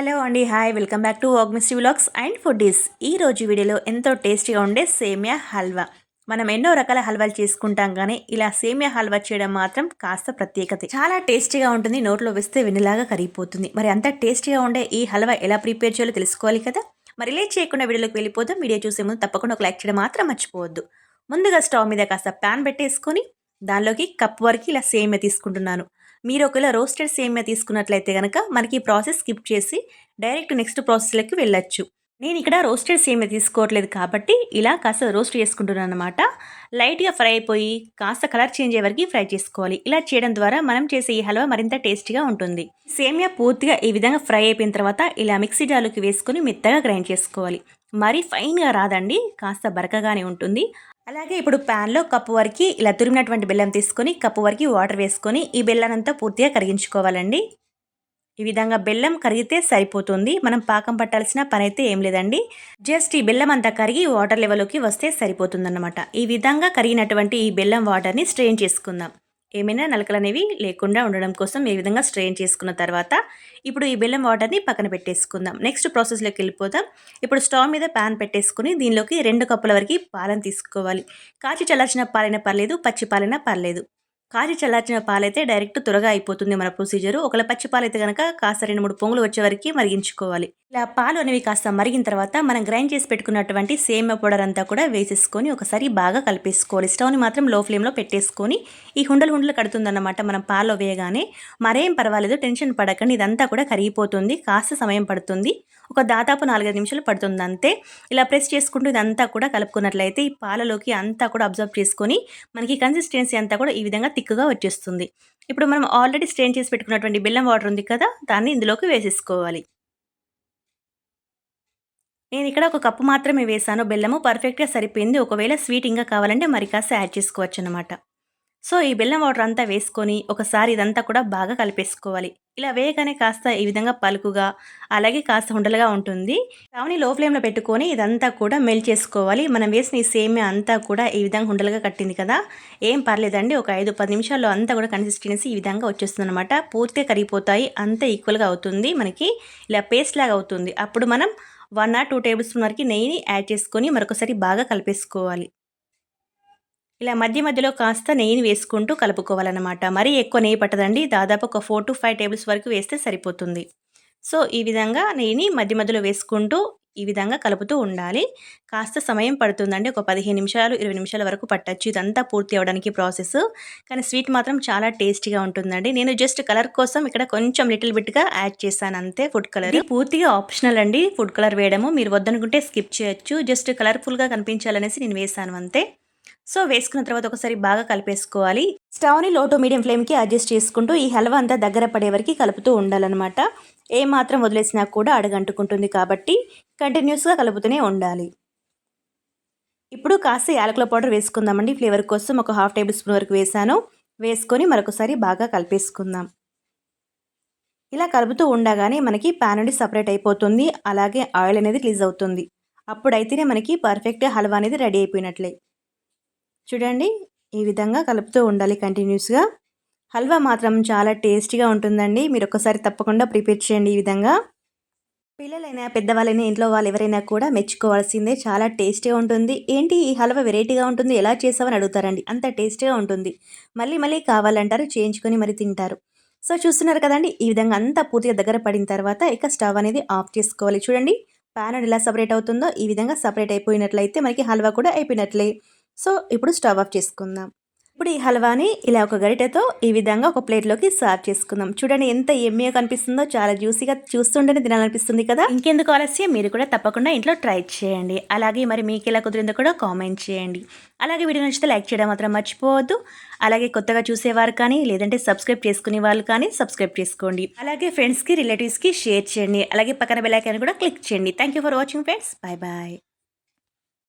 Hello అండి hi welcome back to వాగ్మిస్టీ vlogs and foodies. ఈ రోజు వీడియోలో ఎంతో టేస్టీగా ఉండే సేమియా హల్వా. మనం ఎన్నో రకాల హల్వాలు చేసుకుంటాం కానీ ఇలా సేమియా హల్వా చేయడం మాత్రం కాస్త ప్రత్యేకత. చాలా టేస్టీగా ఉంటుంది నోట్లో వేస్తే వెన్నలాగా కరిగిపోతుంది. మరి అంత టేస్టీగా ఉండే ఈ హల్వా ఎలా ప్రిపేర్ చేయాలో తెలుసుకోవాలి కదా? మరి లేట్ చేయకుండా వీడియోలోకి వెళ్ళిపోతాం వీడియో చూసే ముందు తప్పకుండా ఒక లైక్ చేయడం మాత్రం మర్చిపోవద్దు. ముందుగా స్టవ్ మీద కాస్త ప్యాన్ పెట్టేసుకొని దానిలోకి కప్ వరకు ఇలా సేమియా తీసుకుంటున్నాను. మీరు ఒకవేళ రోస్టెడ్ సేమియా తీసుకున్నట్లయితే కనుక మనకి ఈ ప్రాసెస్ స్కిప్ చేసి డైరెక్ట్ నెక్స్ట్ ప్రాసెస్లోకి వెళ్ళొచ్చు. నేను ఇక్కడ రోస్టెడ్ సేమియా తీసుకోవట్లేదు కాబట్టి ఇలా కాస్త రోస్ట్ చేసుకుంటున్నాను అనమాట లైట్గా ఫ్రై అయిపోయి కాస్త కలర్ చేంజ్ అయ్యే వరకు ఫ్రై చేసుకోవాలి. ఇలా చేయడం ద్వారా మనం చేసే ఈ హల్వా మరింత టేస్టీగా ఉంటుంది. సేమియా పూర్తిగా ఈ విధంగా ఫ్రై అయిపోయిన తర్వాత ఇలా మిక్సీ జార్లోకి వేసుకొని మెత్తగా గ్రైండ్ చేసుకోవాలి. మరీ ఫైన్గా రాదండి. కాస్త బరకగానే ఉంటుంది. అలాగే ఇప్పుడు ప్యాన్లో కప్పు వరకు ఇలా తురిమినటువంటి బెల్లం తీసుకొని కప్పు వరకు వాటర్ వేసుకొని ఈ బెల్లానంతా పూర్తిగా కరిగించుకోవాలండి. ఈ విధంగా బెల్లం కరిగితే సరిపోతుంది. మనం పాకం పట్టాల్సిన పని అయితే ఏం లేదండి. జస్ట్ ఈ బెల్లం అంతా కరిగి వాటర్ లెవెల్లోకి వస్తే సరిపోతుందన్నమాట. ఈ విధంగా కరిగినటువంటి ఈ బెల్లం వాటర్ని స్ట్రెయిన్ చేసుకుందాం. ఏమైనా నలకలు అనేవి లేకుండా ఉండడం కోసం ఈ విధంగా స్ట్రెయిన్ చేసుకున్న తర్వాత ఇప్పుడు ఈ బెల్లం వాటర్ని పక్కన పెట్టేసుకుందాం. నెక్స్ట్ ప్రాసెస్లోకి వెళ్ళిపోదాం. ఇప్పుడు స్టవ్ మీద ప్యాన్ పెట్టేసుకుని దీనిలోకి రెండు కప్పుల వరకు పాలను తీసుకోవాలి. కాచి చల్లార్చిన పాలైనా పర్లేదు పచ్చి పాలైనా పర్లేదు. కాచి చల్లార్చిన పాలైతే డైరెక్ట్ త్వరగా అయిపోతుంది మన ప్రొసీజర్. ఒకవేళ పచ్చి పాలైతే కనుక కాస్త రెండు మూడు పొంగులు వచ్చే వరకు మరిగించుకోవాలి. ఇలా పాలు అనేవి కాస్త మరిగిన తర్వాత మనం గ్రైండ్ చేసి పెట్టుకున్నటువంటి సేమ పౌడర్ అంతా కూడా వేసేసుకొని ఒకసారి బాగా కలిపేసుకోవాలి. స్టవ్ని మాత్రం లో ఫ్లేమ్లో పెట్టేసుకొని ఈ హుండలు హుండలు కడుతుందన్నమాట మనం పాలు వేయగానే. మరేం పర్వాలేదు టెన్షన్ పడకండి ఇదంతా కూడా కరిగిపోతుంది కాస్త సమయం పడుతుంది. ఒక దాదాపు నాలుగైదు నిమిషాలు పడుతుంది అంతే. ఇలా ప్రెస్ చేసుకుంటూ ఇదంతా కూడా కలుపుకున్నట్లయితే ఈ పాలలోకి అంతా కూడా అబ్జర్వ్ చేసుకొని మనకి కన్సిస్టెన్సీ అంతా కూడా ఈ విధంగా థిక్గా వచ్చేస్తుంది. ఇప్పుడు మనం ఆల్రెడీ స్ట్రెయిన్ చేసి పెట్టుకున్నటువంటి బెల్లం వాటర్ ఉంది కదా దాన్ని ఇందులోకి వేసేసుకోవాలి. నేను ఇక్కడ ఒక కప్పు మాత్రమే వేసాను. బెల్లము పర్ఫెక్ట్గా సరిపోయింది. ఒకవేళ స్వీట్ ఇంకా కావాలంటే మరి కాస్త యాడ్ చేసుకోవచ్చు అనమాట సో ఈ బెల్లం వాటర్ అంతా వేసుకొని ఒకసారి ఇదంతా కూడా బాగా కలిపేసుకోవాలి. ఇలా వేయగానే కాస్త ఈ విధంగా పలుకుగా అలాగే కాస్త ఉండలుగా ఉంటుంది. స్టవ్ని లో ఫ్లేమ్లో పెట్టుకొని ఇదంతా కూడా మెల్ట్ చేసుకోవాలి. మనం వేసిన ఈ సేమే అంతా కూడా ఈ విధంగా ఉండలుగా కట్టింది కదా? ఏం పర్లేదండి. ఒక ఐదు పది నిమిషాల్లో అంతా కూడా కన్సిస్టెన్సీ ఈ విధంగా వచ్చేస్తుంది అనమాట పూర్తిగా కరిగిపోతాయి. అంతా ఈక్వల్గా అవుతుంది మనకి. ఇలా పేస్ట్ లాగా అవుతుంది. అప్పుడు మనం one or two tablespoon వరకు నెయ్యిని యాడ్ చేసుకొని మరొకసారి బాగా కలిపేసుకోవాలి. ఇలా మధ్య మధ్యలో కాస్త నెయ్యిని వేసుకుంటూ కలుపుకోవాలన్నమాట. మరీ ఎక్కువ నెయ్యి పట్టదండి. దాదాపు ఒక ఫోర్ టు ఫైవ్ టేబుల్స్ వరకు వేస్తే సరిపోతుంది. సో ఈ విధంగా నెయ్యిని మధ్య మధ్యలో వేసుకుంటూ ఈ విధంగా కలుపుతూ ఉండాలి. కాస్త సమయం పడుతుందండి. ఒక పదిహేను నిమిషాలు ఇరవై నిమిషాల వరకు పట్టచ్చు. ఇదంతా పూర్తి అవ్వడానికి ప్రాసెస్. కానీ స్వీట్ మాత్రం చాలా టేస్టీగా ఉంటుందండి. నేను జస్ట్ కలర్ కోసం ఇక్కడ కొంచెం లిటిల్ బిట్గా యాడ్ చేశాను అంతే ఫుడ్ కలర్. పూర్తిగా ఆప్షనల్ అండి. ఫుడ్ కలర్ వేయడము. మీరు వద్దనుకుంటే స్కిప్ చేయొచ్చు. జస్ట్ కలర్ఫుల్గా కనిపించాలనేసి నేను వేసాను అంతే. సో వేసుకున్న తర్వాత ఒకసారి బాగా కలిపేసుకోవాలి. స్టవ్ని లో టు మీడియం ఫ్లేమ్కి అడ్జస్ట్ చేసుకుంటూ ఈ హల్వా అంతా దగ్గర పడే వరకు కలుపుతూ ఉండాలన్నమాట. ఏ మాత్రం వదిలేసినా కూడా అడగంటుకుంటుంది కాబట్టి కంటిన్యూస్గా కలుపుతూనే ఉండాలి. ఇప్పుడు కాస్త యాలకుల పౌడర్ వేసుకుందామండి. ఫ్లేవర్ కోసం ఒక హాఫ్ టేబుల్ స్పూన్ వరకు వేసాను. వేసుకొని మరొకసారి బాగా కలిపేసుకుందాం. ఇలా కలుపుతూ ఉండగానే మనకి ప్యాన్ నుండి సపరేట్ అయిపోతుంది. అలాగే ఆయిల్ అనేది రిలీజ్ అవుతుంది. అప్పుడైతేనే మనకి పర్ఫెక్ట్ హల్వా అనేది రెడీ అయిపోయినట్లే. చూడండి ఈ విధంగా కలుపుతూ ఉండాలి కంటిన్యూస్గా. హల్వా మాత్రం చాలా టేస్టీగా ఉంటుందండి. మీరు ఒకసారి తప్పకుండా ప్రిపేర్ చేయండి ఈ విధంగా. పిల్లలైనా పెద్దవాళ్ళైనా ఇంట్లో వాళ్ళు ఎవరైనా కూడా మెచ్చుకోవాల్సిందే. చాలా టేస్టీగా ఉంటుంది. ఏంటి ఈ హల్వా వెరైటీగా ఉంటుంది? ఎలా చేసావని అడుగుతారండి. అంత టేస్టీగా ఉంటుంది. మళ్ళీ మళ్ళీ కావాలంటారు చేయించుకొని మరి తింటారు. సో చూస్తున్నారు కదండి ఈ విధంగా అంతా పూర్తిగా దగ్గర పడిన తర్వాత ఇక స్టవ్ అనేది ఆఫ్ చేసుకోవాలి. చూడండి ప్యాన్ ఎలా సపరేట్ అవుతుందో ఈ విధంగా సపరేట్ అయిపోయినట్లయితే మనకి హల్వా కూడా అయిపోయినట్లే. సో ఇప్పుడు స్టవ్ ఆఫ్ చేసుకుందాం. ఇప్పుడు ఈ హల్వాని ఇలా ఒక గరిటెతో ఈ విధంగా ఒక ప్లేట్లోకి సర్వ్ చేసుకుందాం. చూడండి ఎంత ఎమ్మిగా కనిపిస్తుందో చాలా జ్యూసీగా చూస్తుంటేనే తినాలనిపిస్తుంది కదా? ఇంకెందుకు ఆలస్యం? మీరు కూడా తప్పకుండా ఇంట్లో ట్రై చేయండి. అలాగే మరి మీకు ఎలా కుదిరిందో కూడా కామెంట్ చేయండి. అలాగే వీడియో నచ్చితే లైక్ చేయడం మాత్రం మర్చిపోవద్దు. అలాగే కొత్తగా చూసేవారు కానీ లేదంటే సబ్స్క్రైబ్ చేసుకునే వాళ్ళు కానీ సబ్స్క్రైబ్ చేసుకోండి. అలాగే ఫ్రెండ్స్కి రిలేటివ్స్కి షేర్ చేయండి. అలాగే పక్కన బెల్లైకాన్ని కూడా క్లిక్ చేయండి. Thank for watching friends. Bye bye